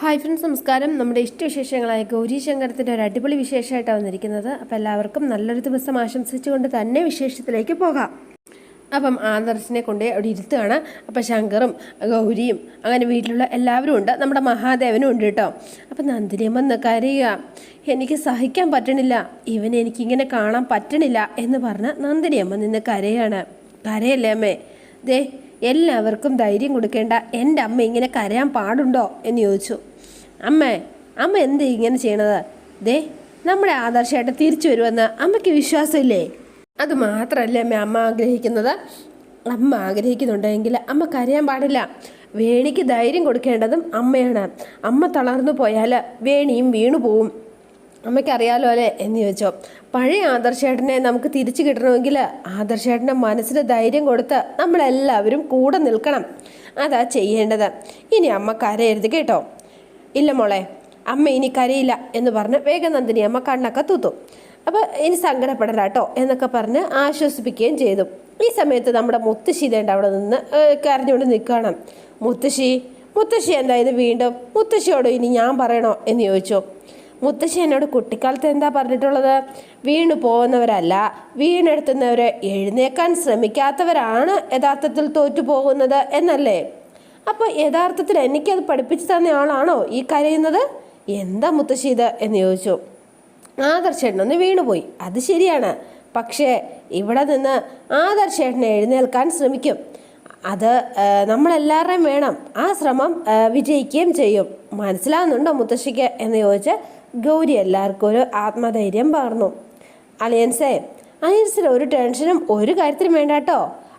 Hi friends നമസ്കാരം. നമ്മുടെ ഇഷ്ടവിശേഷങ്ങളായ ഗൗരി ശങ്കരത്തിന്റെ ഒരു അടിപൊളി വിശേഷമായിട്ടാണ് വന്നിരിക്കുന്നത്. അപ്പോൾ എല്ലാവർക്കും നല്ലൊരു ദിവസം ആശംസിച്ചുകൊണ്ട് തന്നെ വിശേഷത്തിലേക്ക് പോകാം. അപ്പം ആദർശിനെ കൊണ്ട് അവിടെ ഇരുത്തുകയാണ്. അപ്പം ശങ്കറും ഗൗരിയും അങ്ങനെ വീട്ടിലുള്ള എല്ലാവരും ഉണ്ട്. നമ്മുടെ മഹാദേവനും ഉണ്ട് കേട്ടോ. അപ്പം നന്ദിനിയമ്മ കരയുക. എനിക്ക് സഹിക്കാൻ പറ്റണില്ല. ഇവൻ എനിക്കിങ്ങനെ കാണാൻ പറ്റണില്ല എന്ന് പറഞ്ഞ് നന്ദിനിയമ്മ നിന്ന് കരയാണ്. കരയല്ലേ അമ്മേ? ദേ എല്ലാവർക്കും ധൈര്യം കൊടുക്കേണ്ട എന്റെ അമ്മ ഇങ്ങനെ കരയാൻ പാടുണ്ടോ എന്ന് ചോദിച്ചു. അമ്മേ അമ്മ എന്ത് ഇങ്ങനെ ചെയ്യണത്? ദേ നമ്മുടെ ആദർശമായിട്ട് തിരിച്ചു വരുമെന്ന് അമ്മയ്ക്ക് വിശ്വാസമില്ലേ? അത് മാത്രമല്ല അമ്മ അമ്മ ആഗ്രഹിക്കുന്നത്? അമ്മ ആഗ്രഹിക്കുന്നുണ്ടെങ്കിൽ അമ്മ കരയാൻ പാടില്ല. വേണിക്ക് ധൈര്യം കൊടുക്കേണ്ടതും അമ്മയാണ്. അമ്മ തളർന്നു പോയാൽ വേണിയും വീണു പോവും അമ്മയ്ക്ക് അറിയാലോ അല്ലേ എന്ന് ചോദിച്ചോ. പഴയ ആദർശേട്ടനെ നമുക്ക് തിരിച്ചു കിട്ടണമെങ്കിൽ ആദർശേട്ടന്റെ മനസ്സിന് ധൈര്യം കൊടുത്ത് നമ്മളെല്ലാവരും കൂടെ നിൽക്കണം. അതാ ചെയ്യേണ്ടത്. ഇനി അമ്മ കരയരുത് കേട്ടോ. ഇല്ല മോളെ അമ്മ ഇനി കരയില്ല എന്ന് പറഞ്ഞ് വേഗനന്ദിനി അമ്മ കണ്ണൊക്കെ തൂത്തു. അപ്പോൾ ഇനി സങ്കടപ്പെടല കേട്ടോ എന്നൊക്കെ പറഞ്ഞ് ആശ്വസിപ്പിക്കുകയും ചെയ്തു. ഈ സമയത്ത് നമ്മുടെ മുത്തശ്ശി ഇതേണ്ട അവിടെ നിന്ന് കരഞ്ഞുകൊണ്ട് നിൽക്കണം മുത്തശ്ശി മുത്തശ്ശി എന്തായത് വീണ്ടും? മുത്തശ്ശിയോട് ഇനി ഞാൻ പറയണോ എന്ന് ചോദിച്ചു. മുത്തശ്ശി എന്നോട് കുട്ടിക്കാലത്ത് എന്താ പറഞ്ഞിട്ടുള്ളത്? വീണു പോകുന്നവരല്ല വീണെടുത്തുന്നവർ എഴുന്നേക്കാൻ ശ്രമിക്കാത്തവരാണ് യഥാർത്ഥത്തിൽ തോറ്റു പോകുന്നത് എന്നല്ലേ? അപ്പോൾ യഥാർത്ഥത്തിൽ എനിക്കത് പഠിപ്പിച്ചു തന്ന ആളാണോ ഈ കരയുന്നത്? എന്താ മുത്തശ്ശി ഇത് എന്ന് ചോദിച്ചു. ആദർശേട്ടനൊന്ന് വീണുപോയി അത് ശരിയാണ്. പക്ഷേ ഇവിടെ നിന്ന് ആദർശേട്ടനെ എഴുന്നേൽക്കാൻ ശ്രമിക്കും. അത് നമ്മളെല്ലാവരുടെയും വേണം. ആ ശ്രമം വിജയിക്കുകയും ചെയ്യും. മനസ്സിലാവുന്നുണ്ടോ മുത്തശ്ശിക്ക് എന്ന് ചോദിച്ച് ഗൗരി എല്ലാവർക്കും ഒരു ആത്മധൈര്യം പകർന്നു. അലിയൻസേ അലിയൻസിന് ഒരു ടെൻഷനും ഒരു കാര്യത്തിനും വേണ്ട കേട്ടോ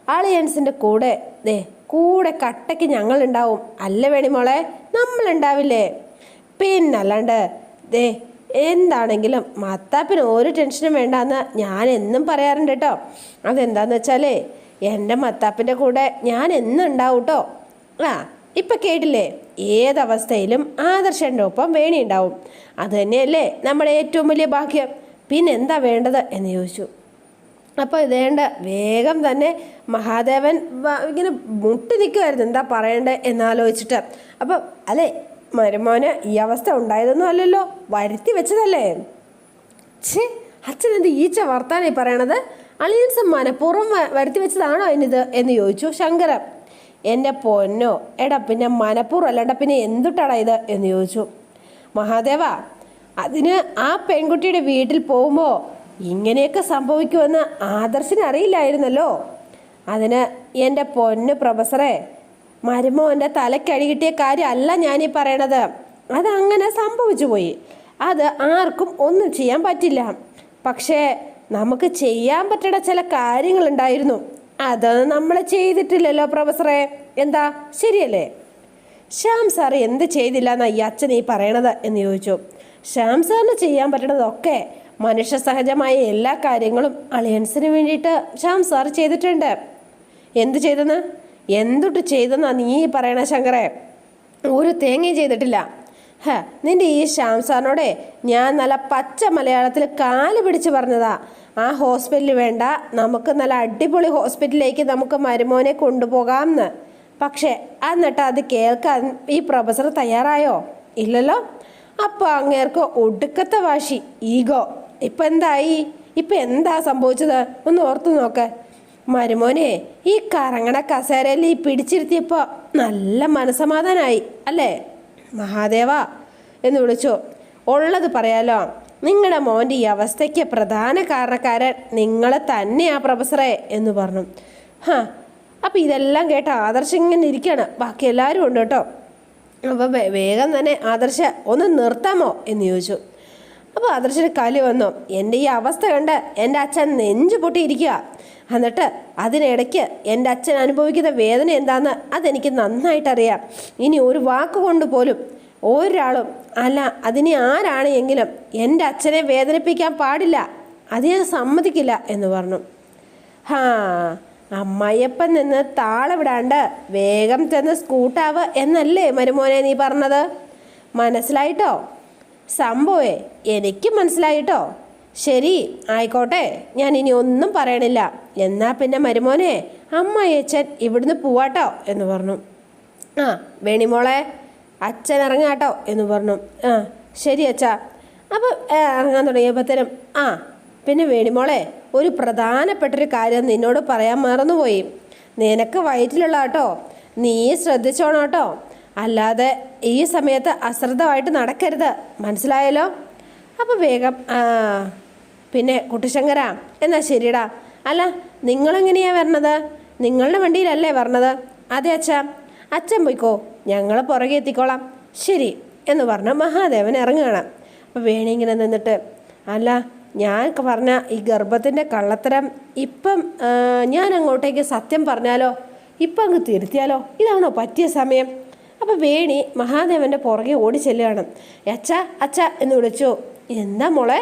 അലിയൻസിന്റെ കൂടെ ദേ കൂടെ കട്ടയ്ക്ക് ഞങ്ങളുണ്ടാവും. അല്ല വേണി മോളെ? നമ്മളുണ്ടാവില്ലേ? പിന്നല്ലാണ്ട് ദേ എന്താണെങ്കിലും മത്താപ്പിന് ഒരു ടെൻഷനും വേണ്ടെന്ന് ഞാൻ എന്നും പറയാറുണ്ട് കേട്ടോ. അതെന്താണെന്ന് വെച്ചാലേ എന്റെ മത്താപ്പിന്റെ കൂടെ ഞാൻ എന്നും ഉണ്ടാവും കേട്ടോ. ആ ഇപ്പം കേട്ടില്ലേ? ഏതവസ്ഥയിലും ആദർശന്റെ ഒപ്പം വേണി ഉണ്ടാവും അത് തന്നെയല്ലേ നമ്മുടെ ഏറ്റവും വലിയ ഭാഗ്യം. പിന്നെ എന്താ വേണ്ടത് എന്ന് ചോദിച്ചു. അപ്പോൾ ഇതേണ്ട വേഗം തന്നെ മഹാദേവൻ ഇങ്ങനെ മുട്ടി നിൽക്കുമായിരുന്നു എന്താ പറയണ്ടേ എന്നാലോചിച്ചിട്ട്. അപ്പോൾ അല്ലേ മരുമോന് ഈ അവസ്ഥ ഉണ്ടായതൊന്നും അല്ലല്ലോ. വരുത്തി വെച്ചതല്ലേ. ഛേ അച്ഛൻ എന്ത് ഈച്ച വർത്താനായി പറയണത്? അളിയൻസ് മനഃപൂർവം വരുത്തി വെച്ചതാണോ ഇനിത് എന്ന് ചോദിച്ചു ശങ്കരൻ. എന്റെ പൊന്നോ എടാ പിന്നെ മനഃപൂർവം അല്ലാണ്ട പിന്നെ എന്തുട്ടാടാ ഇത് എന്ന് ചോദിച്ചു. മഹാദേവ അതിന് ആ പെൺകുട്ടിയുടെ വീട്ടിൽ പോകുമ്പോൾ ഇങ്ങനെയൊക്കെ സംഭവിക്കുമെന്ന് ആദർശിന് അറിയില്ലായിരുന്നല്ലോ. അതിന് എന്റെ പൊന്ന് പ്രൊഫസറെ മരുമോന്റെ തലക്കടി കിട്ടിയ കാര്യമല്ല ഞാനീ പറയണത്. അതങ്ങനെ സംഭവിച്ചു പോയി. അത് ആർക്കും ഒന്നും ചെയ്യാൻ പറ്റില്ല. പക്ഷേ നമുക്ക് ചെയ്യാൻ പറ്റുന്ന ചില കാര്യങ്ങളുണ്ടായിരുന്നു. അത് നമ്മൾ ചെയ്തിട്ടില്ലല്ലോ പ്രൊഫസറെ. എന്താ? ശരിയല്ലേ? ശ്യാം സാർ എന്ത് ചെയ്തില്ല എന്നാ ഈ അച്ഛൻ ഈ പറയണത് എന്ന് ചോദിച്ചു. ശ്യാം സാറിന് ചെയ്യാൻ പറ്റണതൊക്കെ മനുഷ്യ സഹജമായ എല്ലാ കാര്യങ്ങളും അളിയൻസിന് വേണ്ടിയിട്ട് ശ്യാം സാർ ചെയ്തിട്ടുണ്ട്. എന്ത് ചെയ്തെന്ന്? എന്തൊട്ട് ചെയ്തെന്നാ നീ പറയണ ശങ്കറെ? ഒരു തേങ്ങയും ചെയ്തിട്ടില്ല. ഹ നിന്റെ ഈ ശ്യാം സാറിനോടെ ഞാൻ നല്ല പച്ച മലയാളത്തിൽ കാൽ പിടിച്ച് പറഞ്ഞതാ. ആ ഹോസ്പിറ്റലിൽ വേണ്ട നമുക്ക് നല്ല അടിപൊളി ഹോസ്പിറ്റലിലേക്ക് നമുക്ക് മരുമോനെ കൊണ്ടുപോകാമെന്ന് പക്ഷേ എന്നിട്ട് അത് കേൾക്കാൻ ഈ പ്രൊഫസർ തയ്യാറായോ? ഇല്ലല്ലോ. അപ്പോൾ അങ്ങേർക്ക് ഒടുക്കത്തെ വാശി ഈഗോ. ഇപ്പം എന്തായി? ഇപ്പം എന്താ സംഭവിച്ചത്? ഒന്ന് ഓർത്തു നോക്ക്. മരുമോനെ ഈ കറങ്ങണ കസേരയിൽ ഈ പിടിച്ചിരുത്തിയപ്പോൾ നല്ല മനസമാധാനായി അല്ലേ? മഹാദേവ എന്ന് വിളിച്ചു. ഉള്ളത് പറയാലോ. നിങ്ങളുടെ മോന്റെ ഈ അവസ്ഥയ്ക്ക് പ്രധാന കാരണക്കാരൻ നിങ്ങൾ തന്നെയാ പ്രൊഫസറെ എന്ന് പറഞ്ഞു. ഹാ അപ്പം ഇതെല്ലാം കേട്ട ആദർശം ഇങ്ങനെ ഇരിക്കുകയാണ് ബാക്കി എല്ലാവരും ഉണ്ട് കേട്ടോ. അപ്പോൾ വേഗം തന്നെ ആദർശ ഒന്ന് നിർത്താമോ എന്ന് ചോദിച്ചു. അപ്പോൾ ആദർശന് കലി വന്നു. എന്റെ ഈ അവസ്ഥ കണ്ട് എന്റെ അച്ഛൻ നെഞ്ചു പൊട്ടിയിരിക്കുക എന്നിട്ട് അതിനിടയ്ക്ക് എന്റെ അച്ഛൻ അനുഭവിക്കുന്ന വേദന എന്താണെന്ന് അതെനിക്ക് നന്നായിട്ടറിയാം. ഇനി ഒരു വാക്കുകൊണ്ട് പോലും ഒരാളും അല്ല അതിനി ആരാണ് എങ്കിലും എന്റെ അച്ഛനെ വേദനിപ്പിക്കാൻ പാടില്ല. അത് ഞാൻ സമ്മതിക്കില്ല എന്ന് പറഞ്ഞു. ഹാ അമ്മയപ്പൻ നിന്ന് താളവിടാണ്ട് വേഗം ചെന്ന് സ്കൂട്ടാവ് എന്നല്ലേ മരുമോനെ നീ പറഞ്ഞത്? മനസ്സിലായിട്ടോ? സംഭവേ എനിക്ക് മനസ്സിലായിട്ടോ? ശരി ആയിക്കോട്ടെ. ഞാൻ ഇനി ഒന്നും പറയണില്ല. എന്നാ പിന്നെ മരുമോനെ അമ്മ അച്ഛൻ ഇവിടുന്ന് പോവാട്ടോ എന്ന് പറഞ്ഞു. ആ വേണിമോളെ അച്ഛൻ ഇറങ്ങാട്ടോ എന്ന് പറഞ്ഞു. ആ ശരി അച്ഛാ. അപ്പോൾ ഇറങ്ങാൻ തുടങ്ങിയപ്പോഴത്തേനും ആ പിന്നെ വേണിമോളെ ഒരു പ്രധാനപ്പെട്ടൊരു കാര്യം നിന്നോട് പറയാൻ മറന്നുപോയി. നിനക്ക് വയറ്റിലുള്ള കേട്ടോ നീ ശ്രദ്ധിച്ചോണം കേട്ടോ അല്ലാതെ ഈ സമയത്ത് അശ്രദ്ധമായിട്ട് നടക്കരുത്. മനസ്സിലായല്ലോ? അപ്പോൾ വേഗം പിന്നെ കുട്ടിശങ്കര എന്നാ ശരിടാ അല്ല നിങ്ങളെങ്ങനെയാ വരണത്? നിങ്ങളുടെ വണ്ടിയിലല്ലേ വരണത്? അതെ അച്ഛ. അച്ഛൻ പോയിക്കോ ഞങ്ങൾ പുറകെ എത്തിക്കോളാം. ശരി എന്ന് പറഞ്ഞ മഹാദേവൻ ഇറങ്ങുകയാണ്. അപ്പോൾ വേണി ഇങ്ങനെ നിന്നിട്ട് അല്ല ഞാൻ പറഞ്ഞ ഈ ഗർഭത്തിന്റെ കള്ളത്തരം ഇപ്പം ഞാൻ അങ്ങോട്ടേക്ക് സത്യം പറഞ്ഞാലോ? ഇപ്പം അങ്ങ് തിരുത്തിയാലോ? ഇതാണോ പറ്റിയ സമയം? അപ്പോൾ വേണി മഹാദേവന്റെ പുറകെ ഓടി ചെല്ലുകയാണ് അച്ഛ അച്ഛ എന്ന് വിളിച്ചു. എന്താ മോളെ?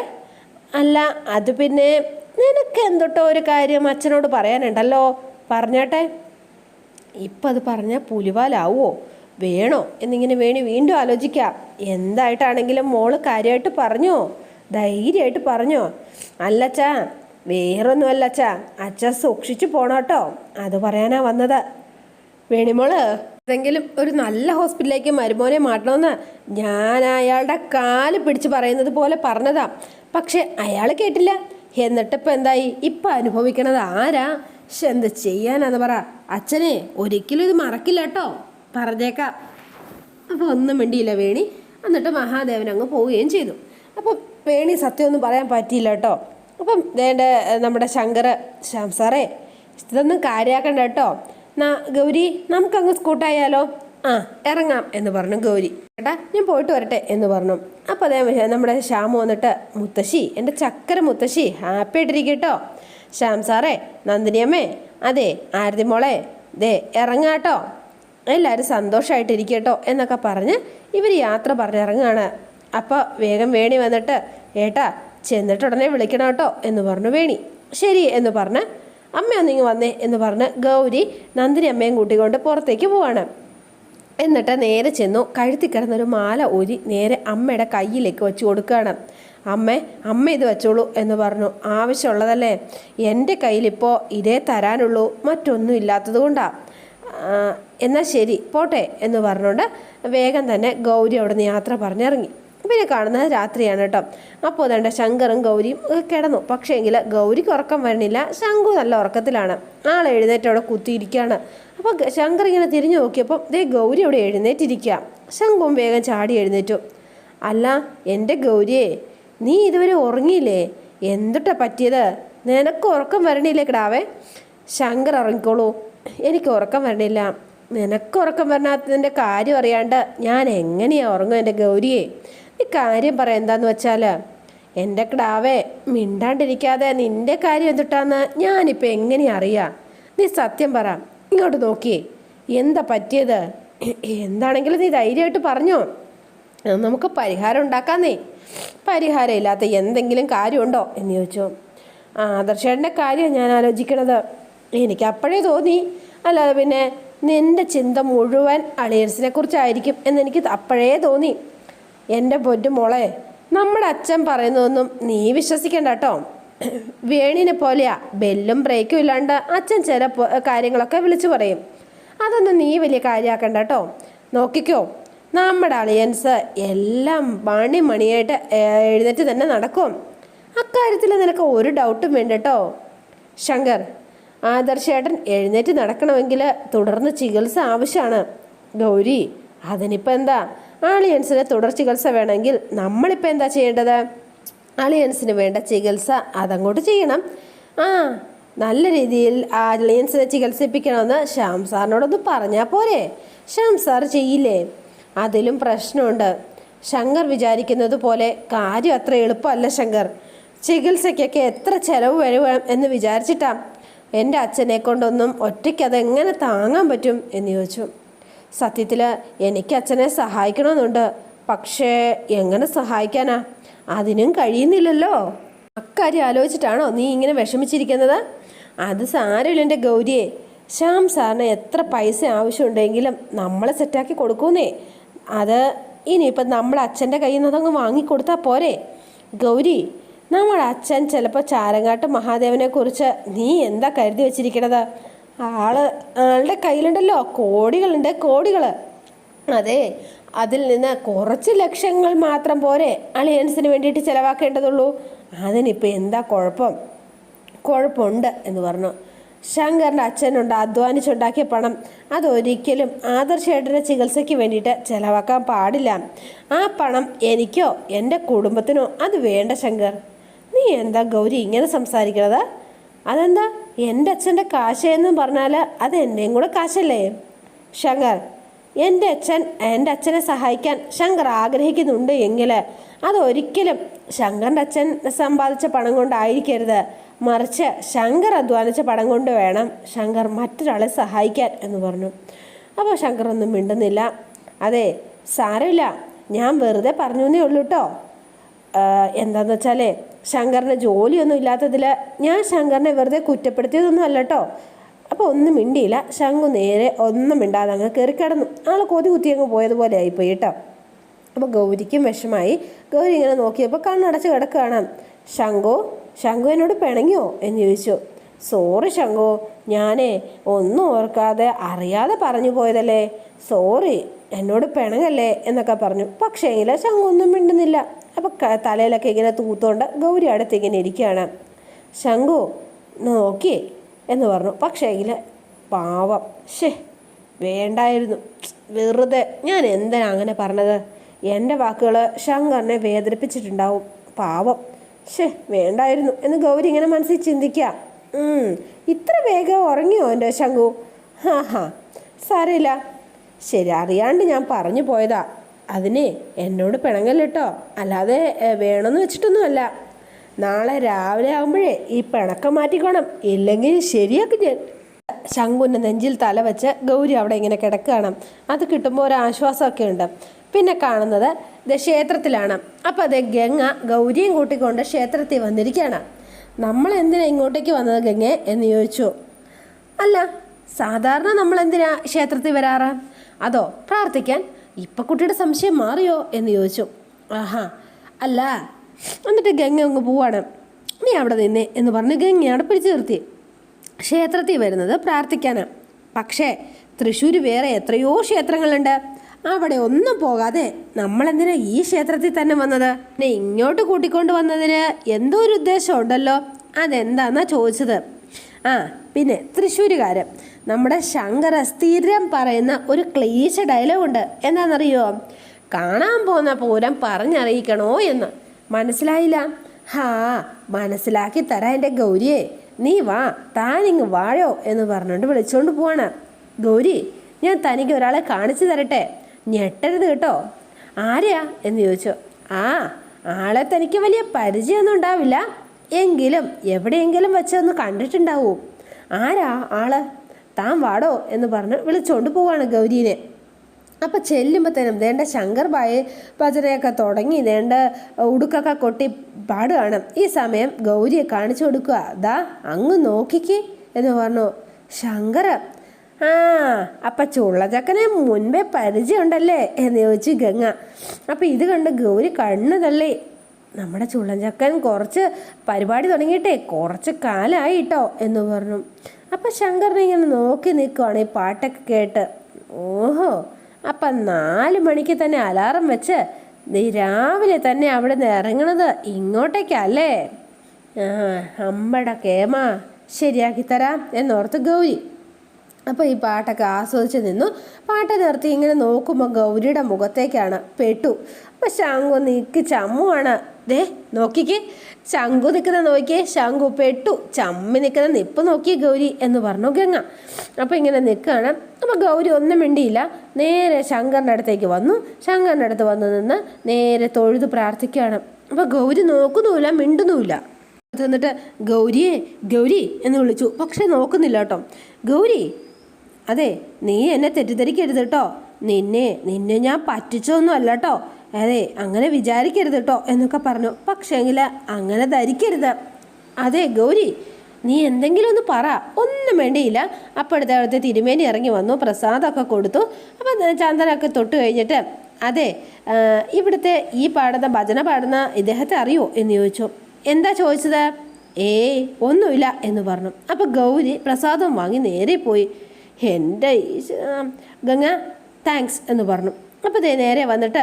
അല്ല അത് പിന്നെ നിനക്ക് എന്തൊട്ടോ ഒരു കാര്യം അച്ഛനോട് പറയാനുണ്ടല്ലോ? പറഞ്ഞാട്ടെ. ഇപ്പം അത് പറഞ്ഞാൽ പുലിവാലാവോ? വേണോ? എന്നിങ്ങനെ വേണി വീണ്ടും ആലോചിക്കാം. എന്തായിട്ടാണെങ്കിലും മോൾ കാര്യമായിട്ട് പറഞ്ഞോ? ധൈര്യമായിട്ട് പറഞ്ഞോ? അല്ലച്ചാ വേറൊന്നും അല്ലച്ചാ അച്ഛൻ സൂക്ഷിച്ചു പോണോട്ടോ. അത് പറയാനാ വന്നത്. വേണിമോൾ ഏതെങ്കിലും ഒരു നല്ല ഹോസ്പിറ്റലിലേക്ക് മരുമോനെ മാറ്റണമെന്ന് ഞാൻ അയാളുടെ കാൽ പിടിച്ച് പറയുന്നത് പോലെ പറഞ്ഞതാ. പക്ഷെ അയാൾ കേട്ടില്ല. എന്നിട്ടിപ്പോൾ എന്തായി? ഇപ്പം അനുഭവിക്കണത് ആരാ? പക്ഷെ എന്ത് ചെയ്യാനാന്ന് പറ. അച്ഛനെ ഒരിക്കലും ഇത് മറക്കില്ല കേട്ടോ. പറഞ്ഞേക്കാം. അപ്പോൾ ഒന്നും മിണ്ടിയില്ല വേണി. എന്നിട്ട് മഹാദേവൻ അങ്ങ് പോവുകയും ചെയ്തു. അപ്പം വേണി സത്യമൊന്നും പറയാൻ പറ്റിയില്ല കേട്ടോ. അപ്പം വേണ്ട നമ്മുടെ ശങ്കർ ശ്യാം സാറേ ഇതൊന്നും കാര്യമാക്കണ്ട കേട്ടോ. ഗൗരി നമുക്കങ്ങ് സ്കൂട്ടായാലോ ആ ഇറങ്ങാം എന്ന് പറഞ്ഞു ഗൗരി. ചേട്ടാ ഞാൻ പോയിട്ട് വരട്ടെ എന്ന് പറഞ്ഞു. അപ്പോൾ അതേ നമ്മുടെ ശ്യാം വന്നിട്ട് മുത്തശ്ശി എന്റെ ചക്കര മുത്തശ്ശി ഹാപ്പി ആയിട്ടിരിക്കട്ടോ. ശ്യാം സാറേ നന്ദിനിയമ്മേ അതെ ആരതി മോളെ ദേ ഇറങ്ങാട്ടോ. എല്ലാവരും സന്തോഷമായിട്ടിരിക്കട്ടോ എന്നൊക്കെ പറഞ്ഞ് ഇവർ യാത്ര പറഞ്ഞിറങ്ങുകയാണ് അപ്പോൾ വേഗം വേണി വന്നിട്ട് ഏട്ടാ ചെന്നിട്ടുടനെ വിളിക്കണം കേട്ടോ എന്ന് പറഞ്ഞു വേണി. ശരി എന്ന് പറഞ്ഞ് അമ്മ ഒന്നിങ്ങ് വന്നേ എന്ന് പറഞ്ഞ് ഗൗരി നന്ദിനി അമ്മയും കൂട്ടിക്കൊണ്ട് പുറത്തേക്ക് പോവാണ്. എന്നിട്ട് നേരെ ചെന്നു കഴുത്തി കിടന്നൊരു മാല ഊരി നേരെ അമ്മയുടെ കയ്യിലേക്ക് വെച്ച് കൊടുക്കുകയാണ്. അമ്മ അമ്മ ഇത് വെച്ചോളൂ എന്ന് പറഞ്ഞു. ആവശ്യമുള്ളതല്ലേ? എന്റെ കയ്യിലിപ്പോൾ ഇതേ തരാനുള്ളൂ. മറ്റൊന്നും ഇല്ലാത്തത് കൊണ്ടാണ് എന്നാൽ ശരി പോട്ടെ എന്ന് പറഞ്ഞുകൊണ്ട് വേഗം തന്നെ ഗൗരി അവിടുന്ന് യാത്ര പറഞ്ഞിറങ്ങി. പിന്നെ കാണുന്നത് രാത്രിയാണ് കേട്ടോ. അപ്പോൾ തന്നെ ശങ്കറും ഗൗരിയും കിടന്നു. പക്ഷേങ്കിൽ ഗൗരിക്ക് ഉറക്കം വരണില്ല. ശങ്കു നല്ല ഉറക്കത്തിലാണ്. ആൾ എഴുന്നേറ്റ് അവിടെ കുത്തിയിരിക്കുകയാണ് അപ്പോൾ ശങ്കർ ഇങ്ങനെ തിരിഞ്ഞു നോക്കിയപ്പോൾ ദേ ഗൗരി അവിടെ എഴുന്നേറ്റിരിക്കുക ശംഖും വേഗം ചാടി എഴുന്നേറ്റു. അല്ല എന്റെ ഗൗരിയെ നീ ഇതുവരെ ഉറങ്ങിയില്ലേ? എന്തുട്ടാ പറ്റിയത്? നിനക്ക് ഉറക്കം വരണില്ലേ കിടാവേ? ശങ്കർ ഇറങ്ങിക്കോളൂ എനിക്ക് ഉറക്കം വരണില്ല. നിനക്ക് ഉറക്കം വരണാത്തതിന്റെ കാര്യം അറിയാണ്ട് ഞാൻ എങ്ങനെയാണ് ഉറങ്ങും എന്റെ ഗൗരിയെ? ഈ കാര്യം പറയാം. എന്താന്ന് വെച്ചാൽ എന്റെ കിടാവേ മിണ്ടാണ്ടിരിക്കാതെ നിന്റെ കാര്യം എന്തിട്ടാന്ന് ഞാനിപ്പോൾ എങ്ങനെയാ അറിയാം? നീ സത്യം പറ. ഇങ്ങോട്ട് നോക്കിയേ. എന്താ പറ്റിയത്? എന്താണെങ്കിലും നീ ധൈര്യമായിട്ട് പറഞ്ഞോ. നമുക്ക് പരിഹാരം ഉണ്ടാക്കാന്നേ. പരിഹാരം ഇല്ലാത്ത എന്തെങ്കിലും കാര്യമുണ്ടോ? എന്ന് ചോദിച്ചു. ആദർശേട്ടന്റെ കാര്യം ഞാൻ ആലോചിക്കണത് എനിക്ക് അപ്പോഴേ തോന്നി. അല്ലാതെ പിന്നെ നിന്റെ ചിന്ത മുഴുവൻ അളിയൻസിനെ കുറിച്ചായിരിക്കും എന്നെനിക്ക് അപ്പോഴേ തോന്നി. എന്റെ പൊന്നു മോളെ നമ്മുടെ അച്ഛൻ പറയുന്നതൊന്നും നീ വിശ്വസിക്കണ്ട കേട്ടോ. വേണിനെ പോലെയാ ബെല്ലും ബ്രേക്കും ഇല്ലാണ്ട് അച്ഛൻ ചില കാര്യങ്ങളൊക്കെ വിളിച്ചു പറയും. അതൊന്നും നീ വലിയ കാര്യമാക്കണ്ട കേട്ടോ. നോക്കിക്കോ നമ്മുടെ അളിയൻസ് എല്ലാം മണി മണിയായിട്ട് എഴുന്നേറ്റ് തന്നെ നടക്കും. അക്കാര്യത്തിൽ നിനക്ക് ഒരു ഡൗട്ടും വേണ്ട കേട്ടോ. ശങ്കർ ആദർശേട്ടൻ എഴുന്നേറ്റ് നടക്കണമെങ്കിൽ തുടർന്ന് ചികിത്സ ആവശ്യമാണ്. ഗൗരി അതിനിപ്പോൾ എന്താ? ആളിയൻസിന് തുടർ ചികിത്സ വേണമെങ്കിൽ നമ്മളിപ്പോൾ എന്താ ചെയ്യേണ്ടത്? അളിയൻസിന് വേണ്ട ചികിത്സ അതങ്ങോട്ട് ചെയ്യണം. ആ നല്ല രീതിയിൽ അളിയൻസിനെ ചികിത്സിപ്പിക്കണമെന്ന് ശ്യാം സാറിനോടൊന്ന് പറഞ്ഞാൽ പോരെ. ശ്യാം സാർ ചെയ്യില്ലേ? അതിലും പ്രശ്നമുണ്ട്. ശങ്കർ വിചാരിക്കുന്നത് പോലെ കാര്യം അത്ര എളുപ്പമല്ല ശങ്കർ. ചികിത്സയ്ക്കൊക്കെ എത്ര ചെലവ് വരും എന്ന് വിചാരിച്ചിട്ടാ. എന്റെ അച്ഛനെ കൊണ്ടൊന്നും ഒറ്റയ്ക്ക് അതെങ്ങനെ താങ്ങാൻ പറ്റും എന്ന് ചോദിച്ചു. സത്യത്തിൽ എനിക്ക് അച്ഛനെ സഹായിക്കണമെന്നുണ്ട്. പക്ഷേ എങ്ങനെ സഹായിക്കാനാ? അതിനും കഴിയുന്നില്ലല്ലോ. അക്കാര്യം ആലോചിച്ചിട്ടാണോ നീ ഇങ്ങനെ വിഷമിച്ചിരിക്കുന്നത്? അത് സാരമില്ല എന്റെ ഗൗരിയെ. ശ്യാം സാറിന് എത്ര പൈസ ആവശ്യമുണ്ടെങ്കിലും നമ്മളെ സെറ്റാക്കി കൊടുക്കൂന്നേ. അത് ഇനിയിപ്പം നമ്മൾ അച്ഛന്റെ കയ്യിൽ നിന്ന് അതങ്ങ് വാങ്ങിക്കൊടുത്താൽ പോരെ. ഗൗരി നമ്മുടെ അച്ഛൻ ചിലപ്പോൾ ചാരങ്ങാട്ട് മഹാദേവനെക്കുറിച്ച് നീ എന്താ കരുതി വെച്ചിരിക്കണത്? ആൾ ആളുടെ കയ്യിലുണ്ടല്ലോ കോടികളുണ്ട് കോടികൾ അതെ അതിൽ നിന്ന് കുറച്ച് ലക്ഷങ്ങൾ മാത്രം പോരെ അലയൻസിന് വേണ്ടിയിട്ട് ചിലവാക്കേണ്ടതുള്ളൂ. അതിനിപ്പോൾ എന്താ കുഴപ്പം? കുഴപ്പമുണ്ട് എന്ന് പറഞ്ഞു. ശങ്കറിന്റെ അച്ഛനുണ്ട് അധ്വാനിച്ചുണ്ടാക്കിയ പണം. അതൊരിക്കലും ആദർശേട്ടന്റെ ചികിത്സയ്ക്ക് വേണ്ടിയിട്ട് ചിലവാക്കാൻ പാടില്ല. ആ പണം എനിക്കോ എന്റെ കുടുംബത്തിനോ അത് വേണ്ട ശങ്കർ. നീ എന്താ ഗൗരി ഇങ്ങനെ സംസാരിക്കുന്നത് അതെന്താ? എന്റെ അച്ഛന്റെ കാശയെന്നും പറഞ്ഞാൽ അത് എന്നെയും കൂടെ കാശല്ലേ? ശങ്കർ എന്റെ അച്ഛൻ എന്റെ അച്ഛനെ സഹായിക്കാൻ ശങ്കർ ആഗ്രഹിക്കുന്നുണ്ട് എങ്കിൽ അതൊരിക്കലും ശങ്കറിന്റെ അച്ഛൻ സമ്പാദിച്ച പണം കൊണ്ടായിരിക്കരുത്. മറിച്ച് ശങ്കർ അധ്വാനിച്ച പണം കൊണ്ട് വേണം ശങ്കർ മറ്റൊരാളെ സഹായിക്കാൻ എന്ന് പറഞ്ഞു. അപ്പോൾ ശങ്കർ ഒന്നും മിണ്ടുന്നില്ല. അതെ സാരമില്ല. ഞാൻ വെറുതെ പറഞ്ഞു എന്നേ ഉള്ളൂ കേട്ടോ എന്താണെന്ന് വെച്ചാൽ ശങ്കറിന് ജോലിയൊന്നും ഇല്ലാത്തതിൽ ഞാൻ ശങ്കറിനെ വെറുതെ കുറ്റപ്പെടുത്തിയതൊന്നും അല്ല കേട്ടോ അപ്പോൾ ഒന്നും മിണ്ടിയില്ല. ശങ്കു നേരെ ഒന്നും മിണ്ടാതെ അങ്ങ് കയറി കിടന്നു. ആൾ കൊതി കുത്തി അങ്ങ് പോയതുപോലെ ആയിപ്പോയി കേട്ടോ അപ്പോൾ ഗൗരിക്കും വിഷമായി. ഗൗരി ഇങ്ങനെ നോക്കിയപ്പോൾ കണ്ണടച്ച് കിടക്കുകയാണ്. ശങ്കു ശങ്കു എന്നോട് പിണങ്ങിയോ എന്ന് ചോദിച്ചു. സോറി ശങ്കു ഞാനേ ഒന്നും ഓർക്കാതെ അറിയാതെ പറഞ്ഞു പോയതല്ലേ. സോറി എന്നോട് പിണങ്ങല്ലേ എന്നൊക്കെ പറഞ്ഞു. പക്ഷേ എങ്കിൽ ശംഖൊന്നും മിണ്ടുന്നില്ല. അപ്പം തലയിലൊക്കെ ഇങ്ങനെ തൂത്തോണ്ട് ഗൗരി അടുത്ത് ഇങ്ങനെ ഇരിക്കുകയാണ്. ശംഖു നോക്കിയേ എന്ന് പറഞ്ഞു. പക്ഷേ എങ്കിൽ പാവം. ഷേ വേണ്ടായിരുന്നു. വെറുതെ. ഞാൻ എന്തിനാ അങ്ങനെ പറഞ്ഞത്? എന്റെ വാക്കുകൾ ശങ്കറിനെ വേദനിപ്പിച്ചിട്ടുണ്ടാവും. പാവം. ഷേ വേണ്ടായിരുന്നു എന്ന് ഗൗരി ഇങ്ങനെ മനസ്സിൽ ചിന്തിക്കുക. ഇത്ര വേഗം ഉറങ്ങിയോ എന്റെ ശങ്കു ഹാ ഹാ. സാരമില്ല. ശരി അറിയാണ്ട് ഞാൻ പറഞ്ഞു പോയതാ. അതിനെ എന്നോട് പിണങ്ങല്ല പിണങ്ങല്ലോ അല്ലാതെ വേണമെന്ന് വെച്ചിട്ടൊന്നുമല്ല. നാളെ രാവിലെ ആകുമ്പോഴേ ഈ പിണക്കം മാറ്റിക്കോണം. ഇല്ലെങ്കിൽ ശരിയാക്കും ഞാൻ. ശങ്കുന്റെ നെഞ്ചിൽ തല വെച്ച് ഗൗരി അവിടെ ഇങ്ങനെ കിടക്കുകയാണ്. അത് കിട്ടുമ്പോൾ ഒരു ആശ്വാസമൊക്കെ ഉണ്ട്. പിന്നെ കാണുന്നത് ഇത് ക്ഷേത്രത്തിലാണ്. അപ്പം അത് ഗംഗ ഗൗരിയും കൂട്ടിക്കൊണ്ട് ക്ഷേത്രത്തിൽ വന്നിരിക്കുകയാണ്. നമ്മൾ എന്തിനാ ഇങ്ങോട്ടേക്ക് വന്നത് ഗംഗെ എന്ന് ചോദിച്ചു. അല്ല സാധാരണ നമ്മൾ എന്തിനാ ക്ഷേത്രത്തിൽ വരാറ്? അതോ പ്രാർത്ഥിക്കാൻ? ഇപ്പം കുട്ടിയുടെ സംശയം മാറിയോ? എന്ന് ചോദിച്ചു. ആഹാ. അല്ല. എന്നിട്ട് ഗംഗ അങ്ങ് പോവാണ്. നീ അവിടെ നിന്നേ എന്ന് പറഞ്ഞ് ഗംഗ പിടിച്ചു നിർത്തി. ക്ഷേത്രത്തിൽ വരുന്നത് പ്രാർത്ഥിക്കാനാണ് പക്ഷേ തൃശ്ശൂർ വേറെ എത്രയോ ക്ഷേത്രങ്ങളുണ്ട്. അവിടെ ഒന്നും പോകാതെ നമ്മളെന്തിനാ ഈ ക്ഷേത്രത്തിൽ തന്നെ വന്നത്? പിന്നെ ഇങ്ങോട്ട് കൂട്ടിക്കൊണ്ട് വന്നതിന് എന്തോ ഒരു ഉദ്ദേശം ഉണ്ടല്ലോ. അതെന്താന്നാ ചോദിച്ചത്. ആ പിന്നെ തൃശ്ശൂരുകാര്. നമ്മുടെ ശങ്കര സ്ഥിരം പറയുന്ന ഒരു ക്ലീശ ഡയലോഗ് ഉണ്ട് എന്താണെന്നറിയോ? കാണാൻ പോകുന്ന പൂരം പറഞ്ഞറിയിക്കണോ എന്ന്. മനസ്സിലായില്ല? ഹാ മനസ്സിലാക്കി തരാ എന്റെ ഗൗരിയെ. നീ വാ താനിങ് വാഴോ എന്ന് പറഞ്ഞുകൊണ്ട് വിളിച്ചുകൊണ്ട് പോവാണ്. ഗൗരി ഞാൻ തനിക്ക് ഒരാളെ കാണിച്ചു തരട്ടെ. ഞെട്ടരുത് കേട്ടോ. ആരെയാ എന്ന് ചോദിച്ചു. ആ ആളെ തനിക്ക് വലിയ പരിചയമൊന്നും ഉണ്ടാവില്ല. എങ്കിലും എവിടെയെങ്കിലും വെച്ചൊന്ന് കണ്ടിട്ടുണ്ടാവും. ആരാ ആൾ? താൻ വാടോ എന്ന് പറഞ്ഞ് വിളിച്ചുകൊണ്ട് പോവാണ് ഗൗരീനെ. അപ്പം ചെല്ലുമ്പോഴത്തേനും വേണ്ട ശങ്കർ ബായി ഭജനയൊക്കെ തുടങ്ങി വേണ്ട ഉടുക്കൊക്കെ കൊട്ടി പാടുകയാണ് ഈ സമയം ഗൗരിയെ കാണിച്ചു കൊടുക്കുക. ദാ അങ്ങ് നോക്കിക്കേ എന്ന് പറഞ്ഞു. ശങ്കർ ആ അപ്പം ചുള്ളചക്കനെ മുൻപേ പരിചയമുണ്ടല്ലേ എന്ന് ചോദിച്ചു ഗംഗ. അപ്പം ഇത് കണ്ട് ഗൗരി കണ്ണതല്ലേ നമ്മുടെ ചുള്ളൻചക്കൻ കുറച്ച് പരിപാടി തുടങ്ങിയിട്ടേ കുറച്ച് കാലമായി കേട്ടോ എന്ന് പറഞ്ഞു. അപ്പം ശങ്കറിനെ ഇങ്ങനെ നോക്കി നിൽക്കുവാണ് ഈ പാട്ടൊക്കെ കേട്ട്. ഓഹോ അപ്പം നാല് മണിക്ക് തന്നെ അലാറം വെച്ച് നീ രാവിലെ തന്നെ അവിടെ നിന്ന് ഇറങ്ങണത് ഇങ്ങോട്ടേക്കല്ലേ? ആ അമ്മട കേമ ശരിയാക്കി തരാം എന്നോർത്ത് ഗൗരി. അപ്പോൾ ഈ പാട്ടൊക്കെ ആസ്വദിച്ച് നിന്നു. പാട്ട് നിർത്തി ഇങ്ങനെ നോക്കുമ്പോൾ ഗൗരിയുടെ മുഖത്തേക്കാണ് പെട്ടു. അപ്പോൾ ശാങ്കു നിൽക്ക് ചമ്മുവാണ്. ദേ നോക്കിക്ക്. ശംഖു നിൽക്കുന്ന നോക്കിയേ. ശംഖു പെട്ടു. ചമ്മി നിൽക്കുന്ന നിപ്പ് നോക്കി ഗൗരി എന്ന് പറഞ്ഞു ഗംഗ. അപ്പോൾ ഇങ്ങനെ നിൽക്കുകയാണ്. അപ്പോൾ ഗൗരി ഒന്നും മിണ്ടിയില്ല. നേരെ ശങ്കറിന്റെ അടുത്തേക്ക് വന്നു. ശങ്കറിന്റെ അടുത്ത് വന്ന് നിന്ന് നേരെ തൊഴുത് പ്രാർത്ഥിക്കുകയാണ്. അപ്പോൾ ഗൗരി നോക്കുന്നുമില്ല മിണ്ടുന്നുമില്ല. എന്നിട്ട് ഗൗരിയെ ഗൗരി എന്ന് വിളിച്ചു. പക്ഷേ നോക്കുന്നില്ല കേട്ടോ. ഗൗരി അതെ നീ എന്നെ തെറ്റിദ്ധരിക്കരുത് കേട്ടോ. നിന്നെ നിന്നെ ഞാൻ പറ്റിച്ചൊന്നും അല്ല കേട്ടോ. അതെ അങ്ങനെ വിചാരിക്കരുത് കേട്ടോ എന്നൊക്കെ പറഞ്ഞു. പക്ഷേങ്കിൽ അങ്ങനെ ധരിക്കരുത്. അതെ ഗൗരി നീ എന്തെങ്കിലും ഒന്ന് പറ. ഒന്നും വേണ്ടിയില്ല. അപ്പോഴത്തെ അവിടുത്തെ തിരുമേനി ഇറങ്ങി വന്നു പ്രസാദമൊക്കെ കൊടുത്തു. അപ്പം ചന്ദനമൊക്കെ തൊട്ട് കഴിഞ്ഞിട്ട് അതെ ഇവിടുത്തെ ഈ പാടുന്ന ഭജന പാടുന്ന ഇദ്ദേഹത്തെ അറിയോ എന്ന് ചോദിച്ചു. എന്താ ചോദിച്ചത്? ഏയ് ഒന്നുമില്ല എന്ന് പറഞ്ഞു. അപ്പോൾ ഗൗരി പ്രസാദം വാങ്ങി നേരെ പോയി. എന്റെ ഗംഗ താങ്ക്സ് എന്ന് പറഞ്ഞു. അപ്പോൾ ദേ നേരെ വന്നിട്ട്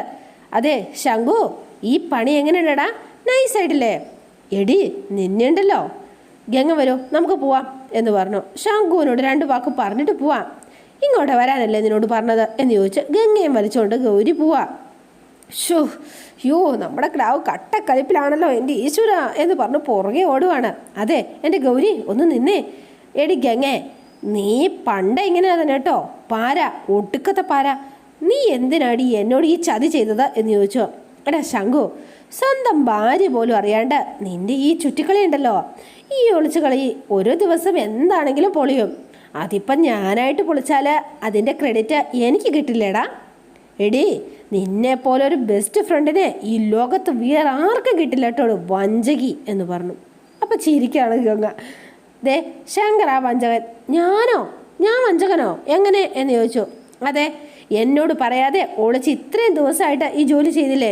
അതെ ശംഖു ഈ പണി എങ്ങനെയുണ്ടടാ നൈസായിട്ടില്ലേ എടി നിന്നുണ്ടല്ലോ ഗംഗ വരൂ നമുക്ക് പോവാം എന്ന് പറഞ്ഞു. ശംഖുവിനോട് രണ്ട് വാക്ക് പറഞ്ഞിട്ട് പോവാം. ഇങ്ങോട്ട് വരാനല്ലേ നിന്നോട് പറഞ്ഞത് എന്ന് ചോദിച്ച് ഗംഗയും വലിച്ചുകൊണ്ട് ഗൗരി പോവാ. ഷോ യോ നമ്മുടെ ക്ലാവ് കട്ടക്കലിപ്പിലാണല്ലോ എന്റെ ഈശ്വര എന്ന് പറഞ്ഞ് പുറകെ ഓടുവാണ്. അതെ എന്റെ ഗൗരി ഒന്ന് നിന്നേ. എടി ഗംഗേ നീ പണ്ട ഇങ്ങനെ തന്നെ കേട്ടോ? പാര ഒടുക്കത്തെ പാര. നീ എന്തിനാടി എന്നോട് ഈ ചതി ചെയ്തത്? എന്ന് ചോദിച്ചു. എടാ ശംഖു സ്വന്തം ഭാര്യ പോലും അറിയാണ്ട് നിന്റെ ഈ ചുറ്റിക്കളി ഉണ്ടല്ലോ. ഈ ഒളിച്ചു കളി ഒരു ദിവസം എന്താണെങ്കിലും പൊളിയും. അതിപ്പം ഞാനായിട്ട് പൊളിച്ചാൽ അതിന്റെ ക്രെഡിറ്റ് എനിക്ക് കിട്ടില്ലേടാ? എടി നിന്നെ പോലെ ഒരു ബെസ്റ്റ് ഫ്രണ്ടിനെ ഈ ലോകത്ത് വേറെ ആർക്കും കിട്ടില്ല കേട്ടോ വഞ്ചകി എന്ന് പറഞ്ഞു. അപ്പം ചിരിക്കുകയാണ് ഗംഗ. ദേ ശങ്കർ ആ വഞ്ചകൻ. ഞാനോ? ഞാൻ വഞ്ചകനോ? എങ്ങനെ? എന്ന് ചോദിച്ചു. അതെ എന്നോട് പറയാതെ ഒളിച്ച് ഇത്രയും ദിവസമായിട്ട് ഈ ജോലി ചെയ്തില്ലേ?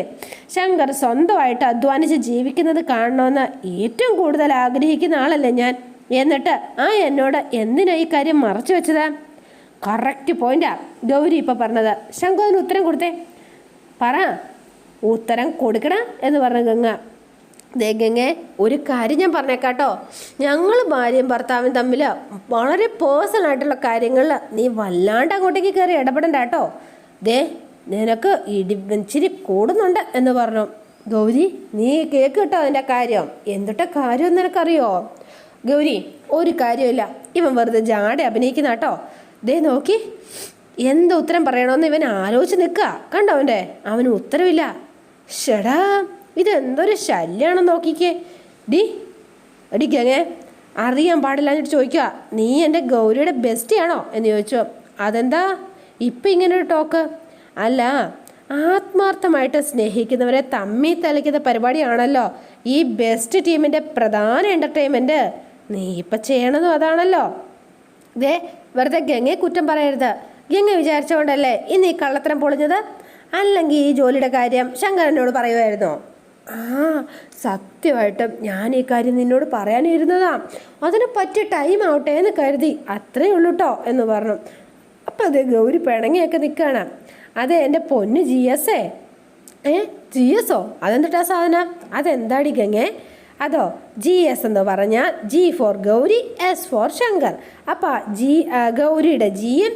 ശങ്കർ സ്വന്തമായിട്ട് അധ്വാനിച്ച് ജീവിക്കുന്നത് കാണണമെന്ന് ഏറ്റവും കൂടുതൽ ആഗ്രഹിക്കുന്ന ആളല്ലേ ഞാൻ. എന്നിട്ട് ആ എന്നോട് എന്തിനാ ഈ കാര്യം മറച്ചു വെച്ചത്? കറക്റ്റ് പോയിന്റാ ഗൗരി ഇപ്പൊ പറഞ്ഞത്. ശങ്കു അതിന് ഉത്തരം കൊടുത്തേ. പറ ഉത്തരം കൊടുക്കണ എന്ന് പറഞ്ഞ ഗംഗ. ദേ ഗംഗെ ഒരു കാര്യം ഞാൻ പറഞ്ഞേക്കാട്ടോ. ഞങ്ങൾ ഭാര്യയും ഭർത്താവും തമ്മിൽ വളരെ പേഴ്സണൽ ആയിട്ടുള്ള കാര്യങ്ങളിൽ നീ വല്ലാണ്ട് അങ്ങോട്ടേക്ക് കയറി ഇടപെടണ്ട കേട്ടോ ദേ നിനക്ക് ഇടി ഇച്ചിരി കൂടുന്നുണ്ട് എന്ന് പറഞ്ഞു. ഗൗരി നീ കേക്ക് കേട്ടോ അതിന്റെ കാര്യം. എന്തിട്ട കാര്യം നിനക്കറിയോ? ഗൗരി ഒരു കാര്യമില്ല ഇവൻ വെറുതെ ജാടെ അഭിനയിക്കുന്ന കേട്ടോ ദേ നോക്കി. എന്ത് ഉത്തരം പറയണമെന്ന് ഇവൻ ആലോചിച്ച് നിൽക്കുക. കണ്ടോ അവന്റെ? അവന് ഉത്തരവില്ല. ഷെടാ. ഇതെന്തൊരു ശല്യാണെന്ന് നോക്കിക്കേ. ഡി അടി ഗംഗേ അറിയാൻ പാടില്ല എന്നിട്ട് ചോദിക്കുക നീ എന്റെ ഗൗരിയുടെ ബെസ്റ്റ് ആണോ എന്ന് ചോദിച്ചു. അതെന്താ? ഇപ്പം ഒരു ടോക്ക്. അല്ല ആത്മാർത്ഥമായിട്ട് സ്നേഹിക്കുന്നവരെ തമ്മി തലയ്ക്കുന്ന പരിപാടിയാണല്ലോ. ഈ ബെസ്റ്റ് ടീമിന്റെ പ്രധാന എന്റർടൈൻമെന്റ് നീ ഇപ്പം ചെയ്യണതും അതാണല്ലോ. ഇതേ വെറുതെ ഗംഗയെ കുറ്റം പറയരുത്. ഗംഗ വിചാരിച്ചുകൊണ്ടല്ലേ ഇന്ന് ഈ കള്ളത്തരം പൊളിഞ്ഞത്? അല്ലെങ്കിൽ ഈ ജോലിയുടെ കാര്യം ശങ്കരനോട് പറയുമായിരുന്നോ ആ സത്യമായിട്ട് ഞാൻ ഈ കാര്യം നിന്നോട് പറയാനിരുന്നതാ. അതിന് പറ്റിയ ടൈം ആവട്ടെ എന്ന് കരുതി അത്രേ ഉള്ളൂ കേട്ടോ എന്ന് പറഞ്ഞു. അപ്പം അത് ഗൗരി പിണങ്ങിയൊക്കെ നിൽക്കുകയാണ് അതെ എന്റെ പൊന്ന് ജി എസ് എ. ഏ ജി എസോ അതെന്തിട്ടാ സാധനം? അതെന്താടി ഗംഗേ അതോ ജി എസ് എന്ന് പറഞ്ഞാൽ G for Gauri S for Shankar. അപ്പം ജി ഗൗരിയുടെ ജിയും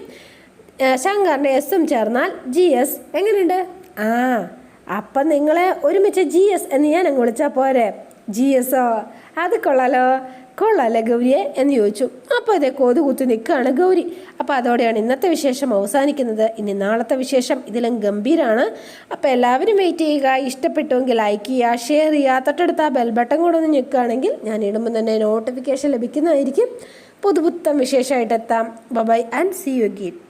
ശങ്കറിന്റെ എസും ചേർന്നാൽ ജി എസ് എങ്ങനെയുണ്ട്? ആ അപ്പം നിങ്ങളെ ഒരുമിച്ച് ജി എസ് എന്ന് ഞാൻ അങ്ങ് വിളിച്ചാൽ പോരെ? ജി എസോ അത് കൊള്ളാലോ? കൊള്ളാലോ ഗൗരിയെ എന്ന് ചോദിച്ചു. അപ്പോൾ ഇതേ കൊതു കുത്തി നിൽക്കുകയാണ് ഗൗരി. അപ്പോൾ അതോടെയാണ് ഇന്നത്തെ വിശേഷം അവസാനിക്കുന്നത്. ഇനി നാളത്തെ വിശേഷം ഇതിലും ഗംഭീരമാണ് അപ്പോൾ എല്ലാവരും വെയിറ്റ് ചെയ്യുക. ഇഷ്ടപ്പെട്ടുവെങ്കിൽ ലൈക്ക് ചെയ്യുക ഷെയർ ചെയ്യുക. തൊട്ടടുത്ത് ആ ബെൽ ബട്ടൺ കൂടെ ഒന്ന് ഞെക്കുകയാണെങ്കിൽ ഞാൻ ഇടുമ്പോൾ തന്നെ നോട്ടിഫിക്കേഷൻ ലഭിക്കുന്നതായിരിക്കും. പുതുപുത്തം വിശേഷമായിട്ട് എത്താം. Bye and see you ഗീറ്റ്